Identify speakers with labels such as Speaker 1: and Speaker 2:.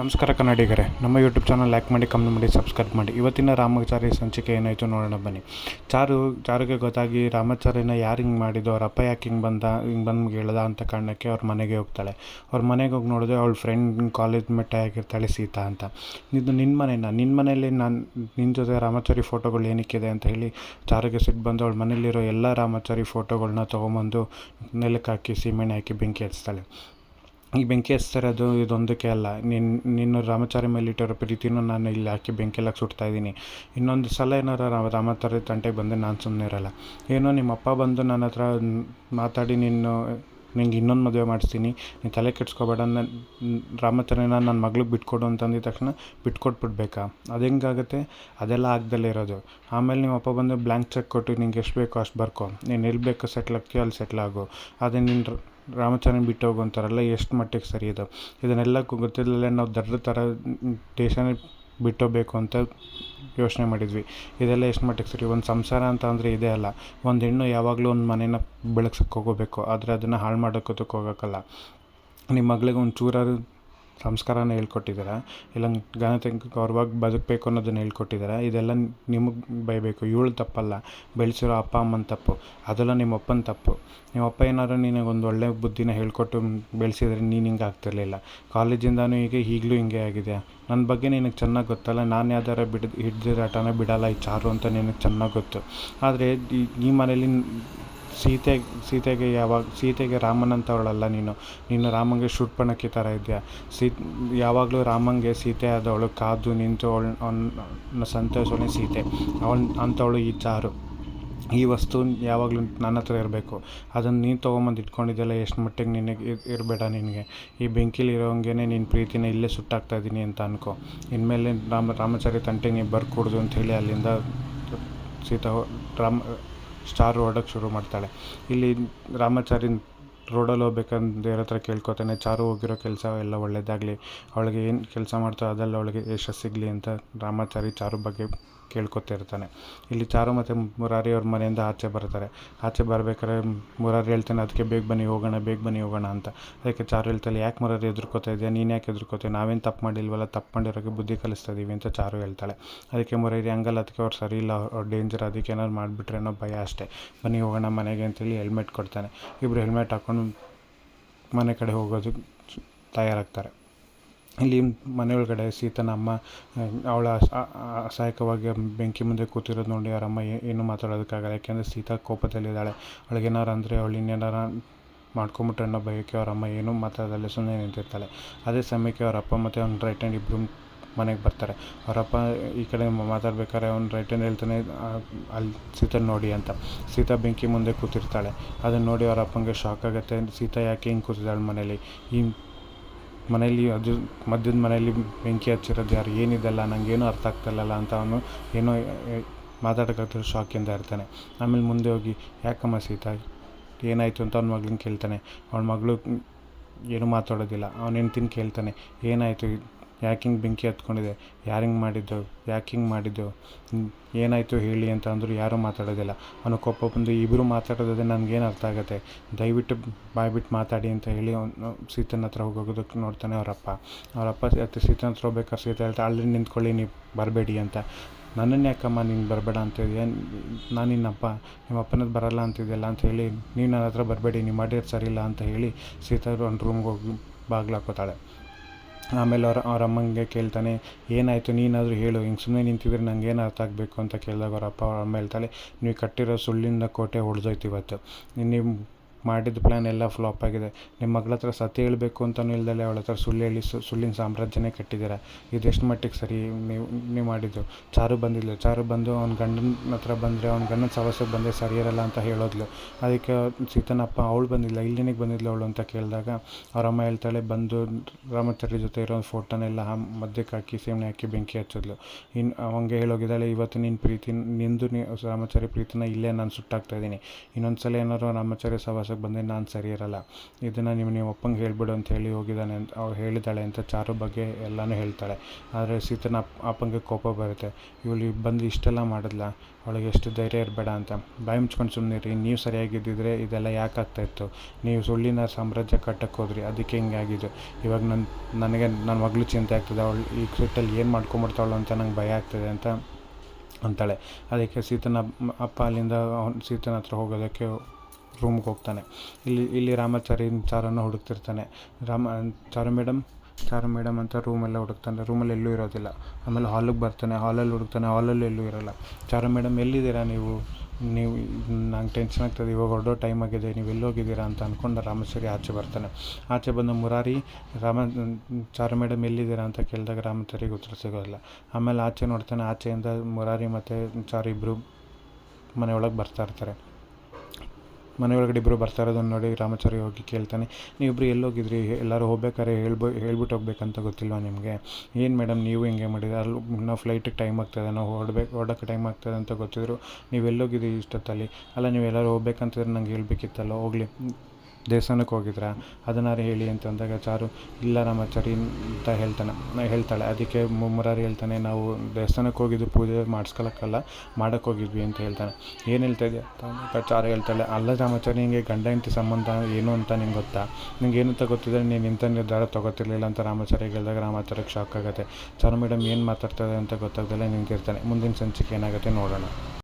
Speaker 1: ನಮಸ್ಕಾರ ಕನ್ನಡಿಗರೇ, ನಮ್ಮ ಯೂಟ್ಯೂಬ್ ಚಾನಲ್ ಲೈಕ್ ಮಾಡಿ ಕಮೆಂಟ್ ಮಾಡಿ ಸಬ್ಸ್ಕ್ರೈಬ್ ಮಾಡಿ. ಇವತ್ತಿನ ರಾಮಾಚಾರಿ ಸಂಚಿಕೆ ಏನಾಯಿತು ನೋಡೋಣ ಬನ್ನಿ. ಚಾರು, ಚಾರುಗೆ ಗೊತ್ತಾಗಿ ರಾಮಾಚಾರ್ಯನ ಯಾರು ಹಿಂಗೆ ಮಾಡಿದ್ದು, ಅವ್ರ ಅಪ್ಪ ಯಾಕೆ ಹಿಂಗೆ ಬಂದ, ಹಿಂಗೆ ಬಂದು ಹೇಳ್ದ ಅಂತ ಕಾರಣಕ್ಕೆ ಅವ್ರ ಮನೆಗೆ ಹೋಗ್ತಾಳೆ. ಅವ್ರ ಮನೆಗೆ ಹೋಗಿ ನೋಡಿದ್ರೆ ಅವಳ ಫ್ರೆಂಡ್ ಕಾಲೇಜ್ ಮೆಟ್ಟ ಆಗಿರ್ತಾಳೆ ಸೀತಾ ಅಂತ. ಇದು ನಿನ್ನ ಮನೆಯನ್ನ ನಿನ್ನ ಮನೇಲಿ ನಾನು ನಿನ್ನ ಜೊತೆ ರಾಮಾಚಾರಿ ಫೋಟೋಗಳು ಏನಕ್ಕಿದೆ ಅಂತ ಹೇಳಿ ಚಾರುಗೆ ಸಿಟ್ಟು ಬಂದು ಅವಳ ಮನೇಲಿರೋ ಎಲ್ಲ ರಾಮಾಚಾರಿ ಫೋಟೋಗಳನ್ನ ತೊಗೊಂಬಂದು ನೆಲಕ್ಕೆ ಹಾಕಿ ಸೀಮೆಣ್ಣೆ ಹಾಕಿ ಬೆಂಕಿ ಹಚ್ತಾಳೆ. ಈ ಬೆಂಕಿ ಹಚ್ತಿರೋದು ಇದೊಂದಕ್ಕೆ ಅಲ್ಲ. ನಿನ್ನ ನಿನ್ನ ರಾಮಚಾರಿ ಮೇಲೆ ಇಟ್ಟಿರೋ ಪ್ರೀತಿನೂ ನಾನು ಇಲ್ಲಿ ಹಾಕಿ ಬೆಂಕಿಲಾಗಿ ಸುಡ್ತಾ ಇದ್ದೀನಿ. ಇನ್ನೊಂದು ಸಲ ಏನಾರ ರಾಮ, ರಾಮಚಾರಿ ತಂಟೆಗೆ ಬಂದರೆ ನಾನು ಸುಮ್ಮನೆ ಇರಲ್ಲ. ಏನೋ ನಿಮ್ಮ ಅಪ್ಪ ಬಂದು ನನ್ನ ಹತ್ರ ಮಾತಾಡಿ ನೀನು ನಿಂಗೆ ಇನ್ನೊಂದು ಮದುವೆ ಮಾಡಿಸ್ತೀನಿ. ನೀನು ತಲೆ ಕೆಡ್ಸ್ಕೊಬೇಡ. ನನ್ನ ರಾಮಾಚಾರ್ಯನ ನನ್ನ ಮಗ್ಳಿಗೆ ಬಿಟ್ಕೊಡು ಅಂತಂದಿದ ತಕ್ಷಣ ಬಿಟ್ಕೊಟ್ಬಿಡ್ಬೇಕಾ? ಅದು ಹೆಂಗಾಗುತ್ತೆ? ಅದೆಲ್ಲ ಆಗ್ದಲೇ ಇರೋದು. ಆಮೇಲೆ ನಿಮ್ಮ ಅಪ್ಪ ಬಂದು ಬ್ಲ್ಯಾಂಕ್ ಚೆಕ್ ಕೊಟ್ಟು ನಿಂಗೆ ಎಷ್ಟು ಬೇಕೋ ಅಷ್ಟು ಬರ್ಕೊ. ನೀನು ಎಲ್ಲಿ ಬೇಕೋ ಸೆಟ್ಲ್ ಆಗ್ತೀಯೋ ಅಲ್ಲಿ ಸೆಟ್ಲ್ ಆಗು. ಅದೇ ನಿನ್ನ ರಾಮಚಂದ್ರನ್ ಬಿಟ್ಟು ಹೋಗು ಎಷ್ಟು ಮಟ್ಟಿಗೆ ಸರಿ ಇದು ಇದನ್ನೆಲ್ಲ ಗೊತ್ತಿಲ್ಲದೆ ನಾವು ದಡ್ಡ ಥರ ದೇಶನೇ ಬಿಟ್ಟೋಗಬೇಕು ಅಂತ ಯೋಚನೆ ಮಾಡಿದ್ವಿ. ಇದೆಲ್ಲ ಎಷ್ಟು ಮಟ್ಟಿಗೆ ಸರಿ, ಒಂದು ಸಂಸಾರ ಅಂತ ಅಂದರೆ ಇದೇ ಅಲ್ಲ. ಒಂದು ಹೆಣ್ಣು ಯಾವಾಗಲೂ ಒಂದು ಮನೇನ ಬೆಳಗ್ಸಕ್ಕೆ ಹೋಗಬೇಕು. ಆದರೆ ಅದನ್ನು ಹಾಳು ಮಾಡೋಕೋದಕ್ಕೆ ಹೋಗೋಕ್ಕಲ್ಲ. ನಿಮ್ಮ ಮಗಳಿಗೆ ಒಂದು ಚೂರಾದ್ರು ಸಂಸ್ಕಾರನ ಹೇಳ್ಕೊಟ್ಟಿದ್ದೀರಾ? ಇಲ್ಲ ಘನತೆ ಗೌರವವಾಗಿ ಬದುಕಬೇಕು ಅನ್ನೋದನ್ನು ಹೇಳ್ಕೊಟ್ಟಿದ್ದೀರಾ? ಇದೆಲ್ಲ ನಿಮಗೆ ಬೈಬೇಕು. ಇವಳು ತಪ್ಪಲ್ಲ. ಬೆಳೆಸಿರೋ ಅಪ್ಪ ಅಮ್ಮನ ತಪ್ಪು. ಅದೆಲ್ಲ ನಿಮ್ಮ ಅಪ್ಪನ ತಪ್ಪು. ನಿಮ್ಮ ಅಪ್ಪ ಏನಾದ್ರು ಒಂದು ಒಳ್ಳೆ ಬುದ್ಧಿನ ಹೇಳ್ಕೊಟ್ಟು ಬೆಳೆಸಿದ್ರೆ ನೀನು ಹಿಂಗೆ ಆಗ್ತಿರಲಿಲ್ಲ. ಕಾಲೇಜಿಂದನೂ ಹೀಗೆ, ಈಗಲೂ ಹಿಂಗೆ ಆಗಿದೆ ನನ್ನ ಬಗ್ಗೆ ನಿನಗೆ ಚೆನ್ನಾಗಿ ಗೊತ್ತಲ್ಲ? ನಾನು ಯಾವ್ದಾರ ಬಿಡ್ ಹಿಡ್ದಿರೋ ಆಟನ ಬಿಡಲ್ಲ ಈ ಚಾರು ಅಂತ ನಿನಗೆ ಚೆನ್ನಾಗಿ ಗೊತ್ತು. ಆದರೆ ಈ ಮನೇಲಿ ಸೀತೆ, ಸೀತೆಗೆ ಯಾವಾಗ, ಸೀತೆಗೆ ರಾಮನಂತವಳಲ್ಲ ನೀನು. ನೀನು ರಾಮಂಗೆ ಶೂರ್ಪಣಖಿ ಥರ ಇದೆಯಾ ಸೀ ಯಾವಾಗಲೂ ರಾಮಂಗೆ ಸೀತೆ ಆದವಳು, ಕಾದು ನಿಂತು ಅವಳು, ಅವನ ಸಂತೋಷವೇ ಸೀತೆ. ಅವಳು ಅಂಥವಳು ಈ ಚಾರು. ಈ ವಸ್ತು ಯಾವಾಗಲೂ ನನ್ನ ಹತ್ರ ಇರಬೇಕು. ಅದನ್ನು ನೀನು ತೊಗೊಂಬಂದು ಇಟ್ಕೊಂಡಿದ್ದೆಲ್ಲ ಎಷ್ಟು ಮಟ್ಟಿಗೆ ನಿನಗೆ ಇರಬೇಡ ನಿನಗೆ. ಈ ಬೆಂಕಿಲಿ ಇರೋಂಗೆ ನಿನ್ನ ಪ್ರೀತಿನ ಇಲ್ಲೇ ಸುಟ್ಟಾಗ್ತಾ ಇದ್ದೀನಿ ಅಂತ ಅನ್ಕೊ. ಇನ್ಮೇಲೆ ರಾಮ ರಾಮಚಾರಿ ತಂಟೆಗೆ ನೀವು ಬರ್ಕೊಡ್ದು ಹೇಳಿ ಅಲ್ಲಿಂದ ಸೀತಾ ರಾಮ ಸ್ಟಾರ್ ಓಡೋಕ್ಕೆ ಶುರು ಮಾಡ್ತಾಳೆ. ಇಲ್ಲಿ ರಾಮಾಚಾರಿ ರೋಡಲ್ಲಿ ಹೋಗ್ಬೇಕಂದು ಯಾರ ಹತ್ರ ಕೇಳ್ಕೊತಾನೆ, ಚಾರು ಹೋಗಿರೋ ಕೆಲಸ ಎಲ್ಲ ಒಳ್ಳೆಯದಾಗಲಿ ಅವಳಿಗೆ ಏನು ಕೆಲಸ ಮಾಡ್ತಾಳೆ ಅದೆಲ್ಲ ಅವಳಿಗೆ ಯಶಸ್ಸು ಸಿಗಲಿ ಅಂತ ರಾಮಾಚಾರಿ ಚಾರು ಬಗ್ಗೆ ಕೇಳ್ಕೊತಿರ್ತಾನೆ ಇಲ್ಲಿ ಚಾರು ಮತ್ತು ಮುರಾರಿ ಅವ್ರ ಮನೆಯಿಂದ ಆಚೆ ಬರ್ತಾರೆ. ಆಚೆ ಬರ್ಬೇಕಾದ್ರೆ ಮುರಾರಿ ಹೇಳ್ತಾನೆ, ಅದಕ್ಕೆ ಬೇಗ ಬನ್ನಿ, ಹೋಗೋಣ, ಬೇಗ ಬನ್ನಿ, ಹೋಗೋಣ ಅಂತ. ಅದಕ್ಕೆ ಚಾರು ಹೇಳ್ತಾಳೆ ಯಾಕೆ ಮುರಾರಿ ಎದುರ್ಕೋತಾ ಇದೆಯಾ? ನೀನು ಯಾಕೆ ಎದುರ್ಕೋತೀಯ ನಾವೇನು ತಪ್ಪು ಮಾಡಿಲ್ವಲ್ಲ? ತಪ್ಪು ಮಾಡಿರೋಕ್ಕೆ ಬುದ್ಧಿ ಕಲಿಸ್ತಾ ಇದೀವಿ ಅಂತ ಚಾರು ಹೇಳ್ತಾಳೆ. ಅದಕ್ಕೆ ಮುರಾರಿ, ಹಂಗಲ್ಲ, ಅದಕ್ಕೆ ಅವ್ರು ಸರಿ ಇಲ್ಲ, ಅವ್ರು ಡೇಂಜರ್ ಅದಕ್ಕೆ ಏನಾದ್ರು ಮಾಡಿಬಿಟ್ರೆ ಅನ್ನೋ ಭಯ ಅಷ್ಟೇ. ಬನ್ನಿ, ಹೋಗೋಣ ಮನೆಗೆ ಅಂತೇಳಿ ಹೆಲ್ಮೆಟ್ ಕೊಡ್ತಾನೆ. ಇಬ್ಬರು ಹೆಲ್ಮೆಟ್ ಹಾಕ್ಕೊಂಡು ಮನೆ ಕಡೆ ಹೋಗೋದು ತಯಾರಾಗ್ತಾರೆ. ಇಲ್ಲಿ ಮನೆ ಒಳಗಡೆ ಸೀತನ ಅಮ್ಮ ಅವಳ ಅಸಹಾಯಕವಾಗಿ ಬೆಂಕಿ ಮುಂದೆ ಕೂತಿರೋದು ನೋಡಿ ಅವರಮ್ಮ ಏನು ಮಾತಾಡೋದಕ್ಕಾಗಲ್ಲ. ಯಾಕೆಂದರೆ ಸೀತಾ ಕೋಪದಲ್ಲಿದ್ದಾಳೆ. ಅವಳಿಗೇನಾರು ಅಂದರೆ ಅವಳು ಇನ್ನೇನಾರ ಮಾಡ್ಕೊಂಬಿಟ್ರೆ ಅನ್ನೋ ಭಯಕ್ಕೆ ಅವ್ರ ಅಮ್ಮ ಏನೂ ಮಾತಾಡದಲ್ಲೇ ಸುಮ್ಮನೆ ನಿಂತಿರ್ತಾಳೆ. ಅದೇ ಸಮಯಕ್ಕೆ ಅವರಪ್ಪ ಮತ್ತು ಅವ್ನ ರೈಟ್ ಹ್ಯಾಂಡ್ ಇಬ್ಬರು ಮನೆಗೆ ಬರ್ತಾರೆ. ಅವರಪ್ಪ ಈ ಕಡೆ ಮಾತಾಡ್ಬೇಕಾದ್ರೆ ಅವ್ನು ರೈಟ್ ಹ್ಯಾಂಡ್ ಹೇಳ್ತಾನೆ ಅಲ್ಲಿ ಸೀತಾ ನೋಡಿ ಅಂತ. ಸೀತಾ ಬೆಂಕಿ ಮುಂದೆ ಕೂತಿರ್ತಾಳೆ. ಅದನ್ನು ನೋಡಿ ಅವರ ಅಪ್ಪಂಗೆ ಶಾಕ್ ಆಗುತ್ತೆ. ಸೀತಾ ಯಾಕೆ ಹಿಂಗೆ ಕೂತಿದ್ದಾಳೆ ಮನೇಲಿ? ಈ ಮನೇಲಿ ಅದು ಮಧ್ಯದ ಮನೆಯಲ್ಲಿ ಬೆಂಕಿ ಹಚ್ಚಿರೋದು ಯಾರು ಏನಿದೆಲ್ಲ ನನಗೇನು ಅರ್ಥ ಆಗ್ತಿಲ್ಲಲ್ಲ ಅಂತ ಅವನು ಏನೋ ಮಾತಾಡೋಕ್ಕಾಗ್ತಿರೋ ಶಾಕಿಂದ ಇರ್ತಾನೆ. ಆಮೇಲೆ ಮುಂದೆ ಹೋಗಿ, ಯಾಕಮ್ಮ ಸೀತಾ, ಏನಾಯಿತು ಅಂತ ಅವ್ನ ಮಗ್ಳನ್ನ ಕೇಳ್ತಾನೆ. ಅವ್ನ ಮಗಳು ಏನೂ ಮಾತಾಡೋದಿಲ್ಲ, ಅವನ ಹೆಂಡ್ತಿನ ಕೇಳ್ತಾನೆ, ಏನಾಯಿತು ಯಾಕೆ ಹಿಂಗೆ ಬೆಂಕಿ ಹತ್ಕೊಂಡಿದೆ? ಯಾರು ಹಿಂಗೆ ಮಾಡಿದ್ದು? ಯಾಕೆ ಹಿಂಗೆ ಮಾಡಿದ್ದು? ಏನಾಯಿತು ಹೇಳಿ ಅಂತ ಅಂದರೂ ಯಾರೂ ಮಾತಾಡೋದಿಲ್ಲ. ಅವನು ಕೋಪ ಬಂದು ಇಬ್ಬರು ಮಾತಾಡೋದೇ ನನಗೇನು ಅರ್ಥ ಆಗುತ್ತೆ? ದಯವಿಟ್ಟು ಬಾಯ್ಬಿಟ್ಟು ಮಾತಾಡಿ ಅಂತ ಹೇಳಿ ಅವನು ಸೀತನ ಹತ್ರ ಹೋಗೋದಕ್ಕೆ ನೋಡ್ತಾನೆ ಅವರಪ್ಪ. ಅವರಪ್ಪ ಅತ್ತ ಸೀತನ ಹತ್ರ ಹೋಗ್ಬೇಕಾದ್ರೆ ಸೀತ ಹೇಳ್ತಾ ಅಲ್ಲಿ ನಿಂತ್ಕೊಳ್ಳಿ, ನೀವು ಬರಬೇಡಿ ಅಂತ. ನನ್ನನ್ನು ಯಾಕಮ್ಮ, ನೀನು ಬರಬೇಡ ಅಂತಿದ್ಯಾ? ನಾನು ನಿನ್ನಪ್ಪ ನಿಮ್ಮ ಅಪ್ಪನದ್ದು ಬರಲ್ಲ ಅಂತಿದ್ಯಲ್ಲ? ಅಂತ ಹೇಳಿ ನೀನು ನನ್ನ ಹತ್ರ ಬರಬೇಡಿ, ನೀವು ಮಾಡಿರೋದು ಇಲ್ಲ ಅಂತ ಹೇಳಿ ಸೀತಾ ಒಂದು ರೂಮ್ಗೆ ಹೋಗಿ ಬಾಗಿಲು ಹಾಕೋತಾಳೆ. ಆಮೇಲೆ ಅವ್ರ ಅವ್ರ ಅಮ್ಮಂಗೆ ಕೇಳ್ತಾನೆ, ಏನಾಯಿತು? ನೀನಾದರೂ ಹೇಳು. ಹಿಂಗೆ ಸುಮ್ಮನೆ ನಿಂತಿದ್ರೆ ನಂಗೆ ಏನು ಅರ್ಥ ಆಗಬೇಕು? ಅಂತ ಕೇಳಿದಾಗ ಅವ್ರ ಅಪ್ಪ ಅವ್ರ ಅಮ್ಮ ಹೇಳ್ತಾಳೆ ನೀವು ಕಟ್ಟಿರೋ ಸುಳ್ಳಿಂದ ಕೋಟೆ ಹೊಡೆದೋಯ್ತು ಇವತ್ತು. ನೀವು ಮಾಡಿದ ಪ್ಲ್ಯಾನ್ ಎಲ್ಲ ಫ್ಲಾಪ್ ಆಗಿದೆ. ನಿಮ್ಮ ಮಗಳ ಹತ್ರ ಸತ್ಯ ಹೇಳಬೇಕು ಅಂತಲೂ ಇಲ್ದಲೆ ಅವಳ ಹತ್ರ ಸುಳ್ಳು ಹೇಳಿ ಸುಳ್ಳಿನ ಸಾಮ್ರಾಜ್ಯನೇ ಕಟ್ಟಿದ್ದೀರ? ಇದು ಮಟ್ಟಿಗೆ ಸರಿ ನೀವು ನೀವು ಮಾಡಿದ್ದು? ಚಾರು ಬಂದಿಲ್ಲ ಚಾರು ಬಂದು ಅವ್ನ ಗಂಡನ ಹತ್ರ ಬಂದರೆ ಅವ್ನ ಗಂಡನ ಸವಸಕ್ಕೆ ಬಂದರೆ ಸರಿ ಇರಲ್ಲ ಅಂತ ಹೇಳೋದ್ಲು. ಅದಕ್ಕೆ ಸೀತನಪ್ಪ ಅವಳು ಬಂದಿಲ್ಲ ಇಲ್ಲಿನಿಗೆ ಬಂದಿದ್ಲು ಅವಳು ಅಂತ ಕೇಳಿದಾಗ ಅವರಮ್ಮ ಹೇಳ್ತಾಳೆ, ಬಂದು ರಾಮಚಾರ್ಯ ಜೊತೆ ಇರೋ ಫೋಟೋನೆಲ್ಲ ಮಧ್ಯಕ್ಕೆ ಹಾಕಿ, ಸೇವನೆ ಹಾಕಿ, ಬೆಂಕಿ ಹಚ್ಚಿದ್ಲು. ಇನ್ನು ಅವಂಗೆ ಹೇಳೋಗಿದ್ದಾಳೆ, ಇವತ್ತು ನಿನ್ನ ಪ್ರೀತಿ ನಿಂದು ನೀ ರಾಮಚಾರಿ ಪ್ರೀತಿನ ಇಲ್ಲೇ ನಾನು ಸುಟ್ಟಾಗ್ತಾ ಇದ್ದೀನಿ. ಇನ್ನೊಂದು ಸಲ ಏನಾದ್ರು ರಾಮಚಾರ್ಯ ಸವಾಸ ತೋರ್ಸೋಕೆ ಬಂದೆ, ನಾನು ಸರಿ ಇರಲ್ಲ. ಇದನ್ನು ನೀವು ನಿಮ್ಮ ಅಪ್ಪಂಗೆ ಹೇಳಿಬಿಡು ಅಂತ ಹೇಳಿ ಹೋಗಿದ್ದಾನೆ ಅಂತ, ಅವ್ರು ಹೇಳಿದ್ದಾಳೆ ಅಂತ ಚಾರು ಬಗ್ಗೆ ಎಲ್ಲನೂ ಹೇಳ್ತಾಳೆ. ಆದರೆ ಸೀತನ ಅಪ್, ಅಪ್ಪಂಗೆ ಕೋಪ ಬರುತ್ತೆ. ಇವಳು ಬಂದು ಇಷ್ಟೆಲ್ಲ ಮಾಡಿದ್ಲ? ಅವಳಿಗೆ ಎಷ್ಟು ಧೈರ್ಯ ಇರಬೇಡ ಅಂತ. ಬಾಯಿ ಮುಚ್ಕೊಂಡು ಸುಮ್ಮನಿರಿ ನೀವು ಸರಿಯಾಗಿದ್ದಿದ್ರೆ ಇದೆಲ್ಲ ಯಾಕೆ ಆಗ್ತಾಯಿತ್ತು ನೀವು ಸುಳ್ಳಿನ ಸಾಮ್ರಾಜ್ಯ ಕಟ್ಟಕ್ಕೆ ಹೋದ್ರಿ, ಅದಕ್ಕೆ ಹಿಂಗೆ ಆಗಿದ್ದು. ಇವಾಗ ನನ್ನ ನನಗೆ ನನ್ನ ಮಗಳು ಚಿಂತೆ ಆಗ್ತದೆ, ಅವಳು ಈ ಸಿಟ್ಟಲ್ಲಿ ಏನು ಮಾಡ್ಕೊಂಬಿಡ್ತಾವಳು ಅಂತ ನಂಗೆ ಭಯ ಆಗ್ತದೆ ಅಂತ ಅಂತಾಳೆ. ಅದಕ್ಕೆ ಸೀತನ ಅಪ್ಪ ಅಲ್ಲಿಂದ ಸೀತನ ಹತ್ರ ಹೋಗೋದಕ್ಕೆ ರೂಮ್ಗೆ ಹೋಗ್ತಾನೆ. ಇಲ್ಲಿ ಇಲ್ಲಿ ರಾಮಾಚಾರಿ ಚಾರನ್ನು ಹುಡುಕ್ತಿರ್ತಾನೆ. ರಾಮ, ಚಾರು ಮೇಡಮ್ ಚಾರು ಮೇಡಮ್ ಅಂತ ರೂಮೆಲ್ಲ ಹುಡುಕ್ತಾನೆ. ರೂಮಲ್ಲಿ ಎಲ್ಲೂ ಇರೋದಿಲ್ಲ. ಆಮೇಲೆ ಹಾಲಿಗೆ ಬರ್ತಾನೆ. ಹಾಲಲ್ಲಿ ಹುಡುಕ್ತಾನೆ. ಹಾಲಲ್ಲೂ ಎಲ್ಲೂ ಇರೋಲ್ಲ. ಚಾರು ಮೇಡಮ್ ಎಲ್ಲಿದ್ದೀರಾ ನೀವು? ನೀವು, ನಂಗೆ ಟೆನ್ಷನ್ ಆಗ್ತದೆ. ಇವಾಗ ಹೊರಡೋ ಟೈಮ್ ಆಗಿದೆ. ನೀವು ಎಲ್ಲಿ ಹೋಗಿದ್ದೀರಾ ಅಂತ ಅಂದ್ಕೊಂಡು ರಾಮಚಾರಿ ಆಚೆ ಬರ್ತಾನೆ. ಆಚೆ ಬಂದು ಮುರಾರಿ, ರಾಮ, ಚಾರು ಮೇಡಮ್ ಎಲ್ಲಿದ್ದೀರಾ? ಅಂತ ಕೇಳಿದಾಗ ರಾಮಚಾರಿಗೆ ಉತ್ತರ ಸಿಗೋದಿಲ್ಲ. ಆಮೇಲೆ ಆಚೆ ನೋಡ್ತಾನೆ. ಆಚೆಯಿಂದ ಮುರಾರಿ ಮತ್ತು ಚಾರು ಇಬ್ಬರು ಮನೆಯೊಳಗೆ ಬರ್ತಾ ಇರ್ತಾರೆ. ಮನೆಯೊಳಗಡೆ ಇಬ್ಬರು ಬರ್ತಾ ಇರೋದನ್ನು ನೋಡಿ ರಾಮಾಚಾರಿ ಹೋಗಿ ಕೇಳ್ತಾನೆ ನೀವಿಬ್ಬರು ಎಲ್ಲೋಗಿದ್ರಿ ಎಲ್ಲರೂ ಹೋಗ್ಬೇಕಾದ್ರೆ ಹೇಳ್ಬೋ, ಹೇಳ್ಬಿಟ್ಟು ಹೋಗ್ಬೇಕಂತ ಗೊತ್ತಿಲ್ವಾ ನಿಮಗೆ? ಏನು ಮೇಡಮ್ ನೀವು ಹಿಂಗೆ ಮಾಡಿದ್ರೆ? ಅಲ್ಲಿ ನಾವು ಫ್ಲೈಟಿಗೆ ಟೈಮ್ ಆಗ್ತದೆ, ನಾವು ಹೊರಡ್ಬೇಕು ಹೊರಡೋಕ್ಕೆ ಟೈಮ್ ಆಗ್ತದೆ ಅಂತ ಗೊತ್ತಿದ್ರು. ನೀವು ಎಲ್ಲೋಗಿದ್ರಿ ಇಷ್ಟೊತ್ತಲ್ಲಿ. ಅಲ್ಲ ನೀವು ಎಲ್ಲರೂ ಹೋಗ್ಬೇಕಂತಿದ್ರೆ ನಂಗೆ ಹೇಳ್ಬೇಕಿತ್ತಲ್ಲ, ಹೋಗಲಿ. ದೇವಸ್ಥಾನಕ್ಕೆ ಹೋಗಿದ್ರಾ? ಅದನ್ನಾರು ಹೇಳಿ ಅಂತ ಅಂದಾಗ ಚಾರು, ಇಲ್ಲ ರಾಮಾಚಾರಿ, ಅಂತ ಹೇಳ್ತಾನೆ, ಹೇಳ್ತಾಳೆ. ಅದಕ್ಕೆ ಮುರಾರಿ ಹೇಳ್ತಾನೆ, ನಾವು ದೇವಸ್ಥಾನಕ್ಕೆ ಹೋಗಿದ್ದು ಪೂಜೆ ಮಾಡಿಸ್ಕೊಳಕ್ಕಲ್ಲ ಮಾಡೋಕ್ಕೆ ಹೋಗಿದ್ವಿ, ಅಂತ ಹೇಳ್ತಾನೆ. ಏನು ಹೇಳ್ತಾ ಇದೆಯಾ? ಅಂತ ಚಾರು ಹೇಳ್ತಾಳೆ, ಅಲ್ಲ ರಾಮಾಚಾರಿ ಹಿಂಗೆ ಗಂಡ ಹೆಂಡತಿ ಸಂಬಂಧ ಏನು ಅಂತ ನಿಂಗೆ ಗೊತ್ತಾ? ನಿಂಗೆ ಏನು ಅಂತ ಗೊತ್ತಿದ್ರೆ ನೀನು ಇಂಥ ನಿರ್ಧಾರ ತೊಗೋತಿರ್ಲಿಲ್ಲ ಅಂತ ರಾಮಾಚಾರಿಗೆ ಹೇಳಿದಾಗ ರಾಮಾಚಾರಿಗೆ ಶಾಕ್ ಆಗುತ್ತೆ. ಚಾರು ಮೇಡಮ್ ಏನು ಮಾತಾಡ್ತಾರೆ ಅಂತ ಗೊತ್ತಾಗ್ದಲ್ಲೇ ನಿಂತಿರ್ತಾನೆ. ಮುಂದಿನ ಸಂಚಿಕೆ ಏನಾಗುತ್ತೆ ನೋಡೋಣ.